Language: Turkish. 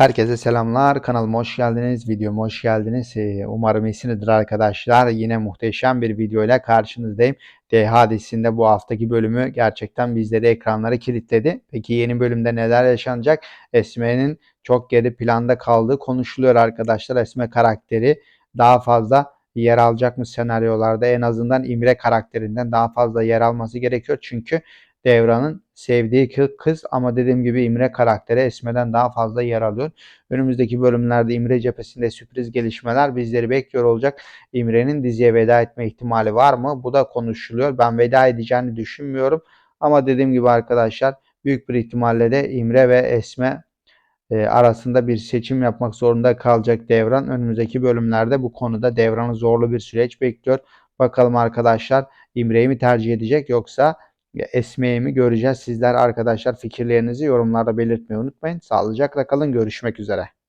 Herkese selamlar. Kanalıma hoş geldiniz. Videoma hoş geldiniz. Ee, Umarım iyisinizdir arkadaşlar. Yine muhteşem bir video ile karşınızdayım. DH dizisinde bu haftaki bölümü gerçekten bizleri ekranları kilitledi. Peki yeni bölümde neler yaşanacak? Esme'nin çok geri planda kaldığı konuşuluyor arkadaşlar. Esme karakteri daha fazla yer alacak mı senaryolarda? En azından İmre karakterinden daha fazla yer alması gerekiyor. Çünkü Devran'ın sevdiği kı- kız ama dediğim gibi İmre karakteri Esme'den daha fazla yer alıyor. Önümüzdeki bölümlerde İmre cephesinde sürpriz gelişmeler bizleri bekliyor olacak. İmre'nin diziye veda etme ihtimali var mı? Bu da konuşuluyor. Ben veda edeceğini düşünmüyorum. Ama dediğim gibi arkadaşlar büyük bir ihtimalle de İmre ve Esme e, arasında bir seçim yapmak zorunda kalacak Devran. Önümüzdeki bölümlerde bu konuda Devran'ı zorlu bir süreç bekliyor. Bakalım arkadaşlar İmre'yi mi tercih edecek yoksa Esme'yi mi göreceğiz? Sizler arkadaşlar fikirlerinizi yorumlarda belirtmeyi unutmayın. Sağlıcakla kalın. Görüşmek üzere.